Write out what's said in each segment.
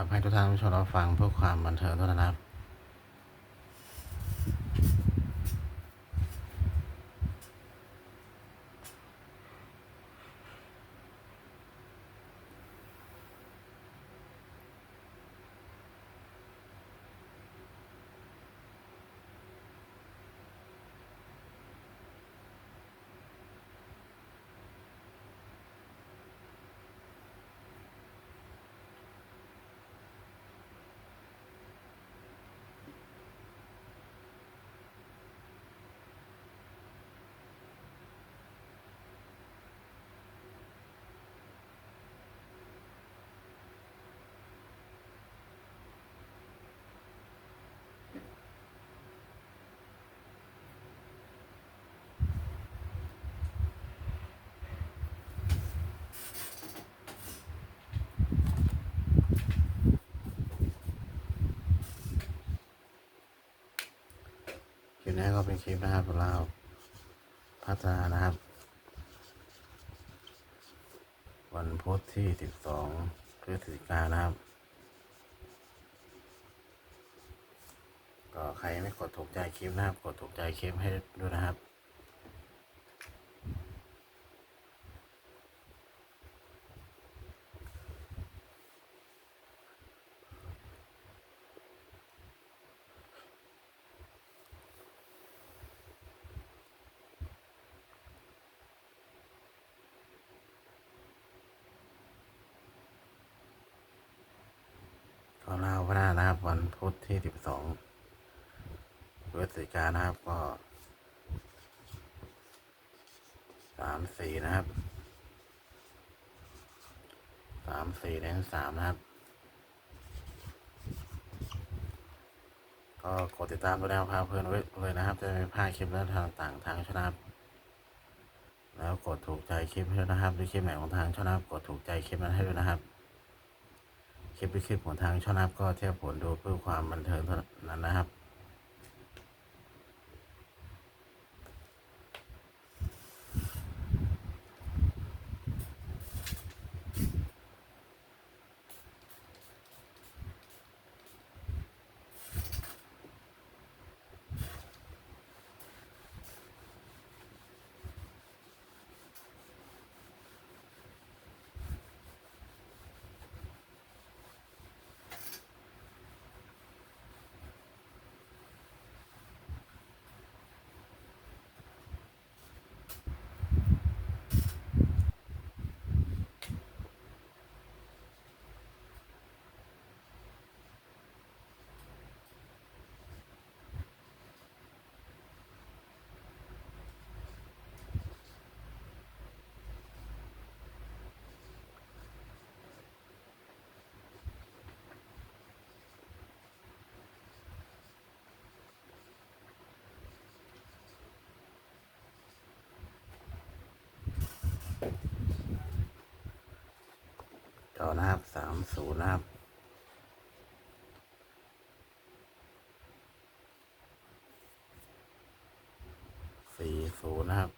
ครับให้ทุกท่านผู้ชมรับฟังเพื่อความบันเทิงเท่านั้นนะครับ ลิปนี้ก็เป็นคลิปนะครับเราพัฒนานะครับ วันพุธที่ 12พฤศจิกายนนะครับ ก็ใครไม่กดถูกใจคลิปนะครับ กดถูกใจคลิปให้ด้วยนะครับ ก็เล่านะครับ วันพุธที่12พฤศจิกานะครับก็สามสี่นะครับสามสี่เน้นสามนะครับ ก็กดติดตามตัวแนวพาเพื่อนไว้เลยนะครับ จะไม่พลาดคลิปและทางต่างทางช่องนะครับ แล้วกดถูกใจคลิปให้ด้วยนะครับด้วยคลิปไหนของทางช่องนะครับ กดถูกใจคลิปนั้นให้ด้วยนะครับ คลิปวิคลิปของทางช่องนะครับก็เทียบผลดูเพื่อความบันเทิงเท่านั้นนะครับ ต่อนะครับสามศูนย์นะครับสี่ศูนย์นะครับ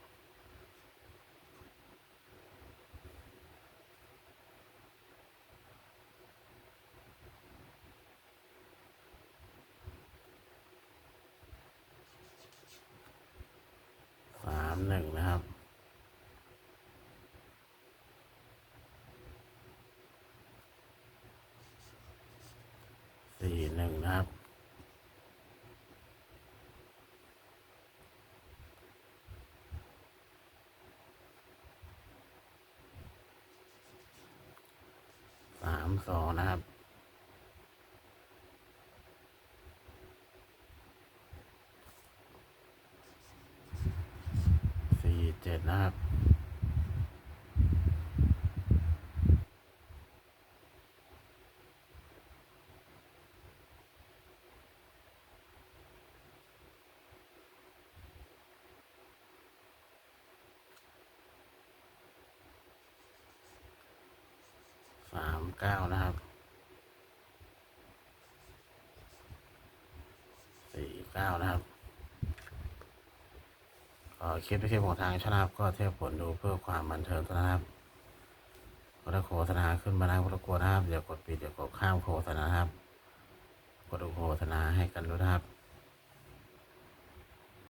สามหนึ่งนะครับ สี่ หนึ่งนะครับ สามสองนะครับสี่เจ็ดนะครับ สาม เก้านะครับสี่เก้านะครับก็คลิปที่คลิปของทางชนะครับ ก็เทียบผลดูเพื่อความบันเทิงนะครับก็ถ้าโฆษณาขึ้นมานะครับรบกวนนะครับอย่ากดปิดอย่ากดข้ามโฆษณานะครับ กดดูโฆษณาให้กันด้วยนะครับ